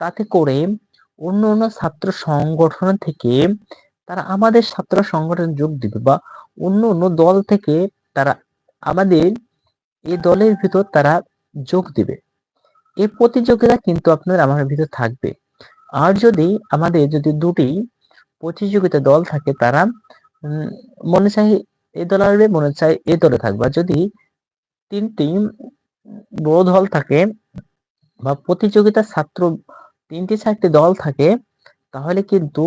তাতে করে অন্য অন্য ছাত্র সংগঠন থেকে তারা আমাদের ছাত্র সংগঠনে যোগ দিবে বা অন্য অন্য দল থেকে তারা আমাদের এই দলের ভিতর তারা যোগ দিবে। এই প্রতিযোগিতা কিন্তু আপনার আমার ভিতর থাকবে। আর যদি আমাদের যদি দুটি প্রতিযোগিতা দল থাকে তারা মনে চাই এই দল আসবে, মনে চাই এই দলে থাকবে। যদি তিনটি বড় দল থাকে বা প্রতিযোগিতা ছাত্র তিনটি চারটি দল থাকে, তাহলে কিন্তু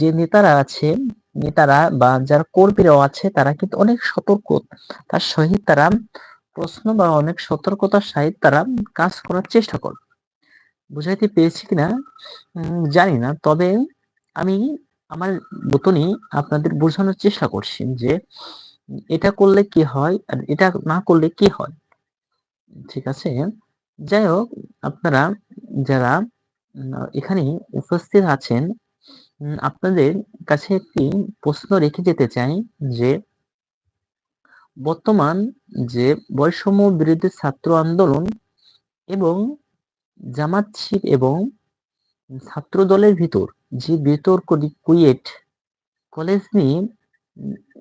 যে নেতারা আছে, নেতারা বা যারা কর্মীরাও আছে, তারা কিন্তু অনেক সতর্ক। তার সহিত তারা প্রশ্ন বা অনেক সতর্কতার সহিত তারা কাজ করার চেষ্টা করবে বুঝাইতে পেরেছি কিনা? জানি না। তবে আমি আমার মতনই আপনাদের বোঝানোর চেষ্টা করছি যে, এটা করলে কি হয় আর এটা না করলে কি হয়? ঠিক আছে? যাই হোক, আপনারা যারা এখানে উপস্থিত আছেন আপনাদের কাছে একটি প্রশ্ন রেখে যেতে চাই যে, বর্তমান যে বৈষম্য বিরোধী ছাত্র আন্দোলন এবং জামাত শিব এবং ছাত্র দলের ভিতর যে বিতর্ক কুয়েট কলেজ নিয়ে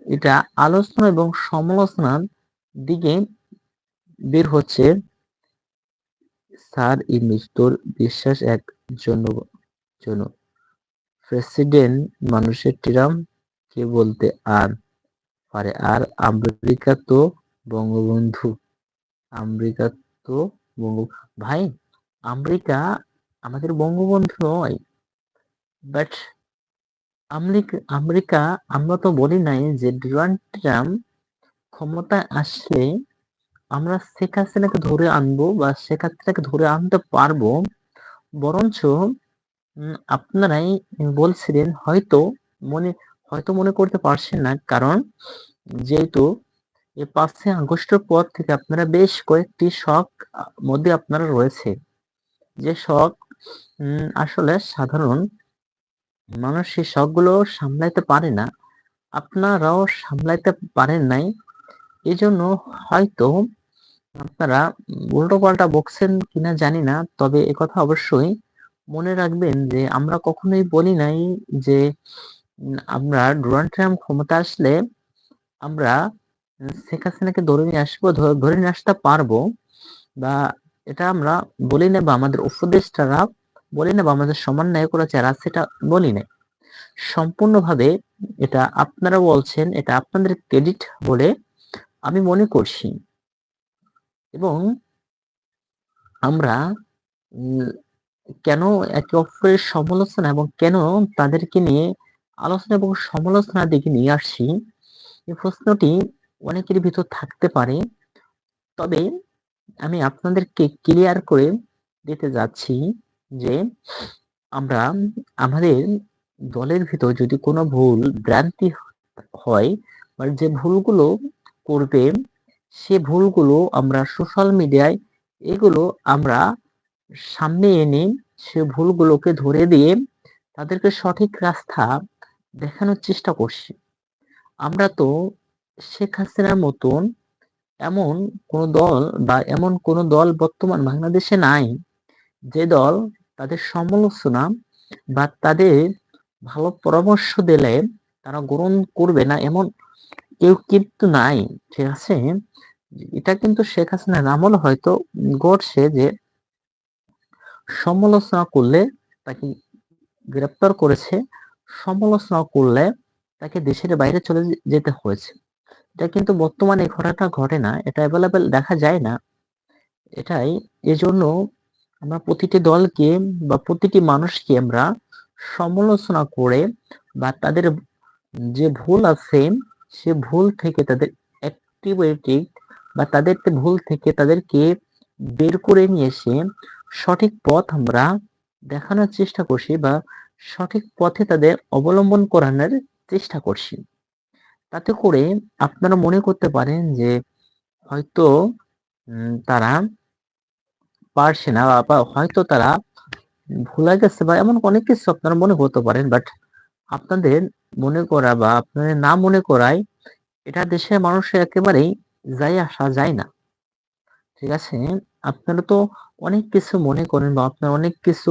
এটা আলোচনা এবং সমালোচনার দিকে বের হচ্ছে। স্যার এই মৃত্যুর বিশ্বাস এক জন জন প্রেসিডেন্ট মানুষের টিরাম, কে বলতে আর পারে? আর আমেরিকা তো বঙ্গবন্ধু, আমেরিকা তো বঙ্গ, ভাই, আমেরিকা আমাদের বঙ্গবন্ধু নয়। বাট আমেরিকা আমরা তো বলি নাই যে ডোনাল্ড ট্রাম্প ক্ষমতায় আসলে আমরা শেখ হাসিনাকে ধরে আনব বা শেখ হাসিনাকে ধরে আনতে পারব, বরঞ্চ আপনারাই বলছিলেন হয়তো মনে হয়তো মনে করতে পারছেন না, কারণ যেহেতু এই পাঁচই আগস্টের পর থেকে আপনারা বেশ কয়েকটি শখ মধ্যে আপনারা রয়েছে। যে শখ আসলে সাধারণ মানুষ সেই শখগুলো সামলাইতে পারে না, আপনারাও সামলাইতে পারেন নাই। এই জন্য হয়তো আপনারা উল্টো পাল্টা বকছেন কিনা জানি না, তবে কথা অবশ্যই মনে রাখবেন যে আমরা কখনোই বলি নাই যে আমরা ডোনাল্ড ট্রাম্প ক্ষমতা আসলে আমরা শেখ হাসিনাকে ধরে নিয়ে আসব ধরে নিয়ে আসতে পারব বা এটা আমরা বলি না বা আমাদের উপদেষ্টারা বলি না বা আমাদের সমন্বয়করা যারা সেটা বলি না সম্পূর্ণভাবে এটা আপনারা বলছেন, এটা আপনাদের ক্রেডিট বলে আমি মনে করছি। এবং আমরা কেন একে অপরের সমালোচনা এবং কেন তাদেরকে নিয়ে আলোচনা এবং সমালোচনার দিকে নিয়ে আসছি, এই প্রশ্নটি অনেকের ভিতর থাকতে পারে। তবে আমি আপনাদেরকে ক্লিয়ার করে দিতে যাচ্ছি যে আমরা, আমাদের দলের ভিতর যদি কোনো ভুল, ভ্রান্তি হয়, বা যে ভুলগুলো করবে সে ভুলগুলো আমরা সোশ্যাল মিডিয়ায় এগুলো আমরা সামনে এনে সে ভুলগুলোকে ধরে দিয়ে তাদেরকে সঠিক রাস্তা দেখানোর চেষ্টা করছি। আমরা তো শেখ হাসিনার মতন এমন কোন দল বা এমন কোন দল বর্তমান বাংলাদেশে নাই, যে দল তাদের সমালোচনা বা তাদের ভালো পরামর্শ দিলে তারা গ্রহণ করবে না এমন কেউ কিন্তু নাই, ঠিক আছে? এটা কিন্তু শেখ হাসিনার আমল, হয়তো ঘটছে যে সমালোচনা করলে তাকে গ্রেপ্তার করেছে, সমালোচনা করলে তাকে দেশের বাইরে চলে যেতে হয়েছে। এটা কিন্তু বর্তমানে ঘটনাটা ঘটে না, এটা অ্যাভেলেবেল দেখা যায় না। এটাই, এজন্য আমরা প্রতিটি দলকে বা প্রতিটি মানুষকে আমরা সমালোচনা করে বা তাদের যে ভুল আছে সে ভুল থেকে তাদের অ্যাক্টিভিটি বা তাদের ভুল থেকে তাদেরকে বের করে নিয়ে এসে সঠিক পথ আমরা দেখানোর চেষ্টা করছি বা সঠিক পথে তাদের অবলম্বন করানোর চেষ্টা করছি। তাতে করে আপনারা মনে করতে পারেন যে হয়তো তারা পারছে না বা হয়তো তারা ভুলে গেছে বা এমন অনেক কিছু আপনারা মনে করতে পারেন বাট আপনাদের মনে করা বা আপনাদের না মনে করায় এটা দেশের মানুষের একেবারেই যাই আসা যায় না। ঠিক আছে? আপনারা তো অনেক কিছু মনে করেন বা আপনার অনেক কিছু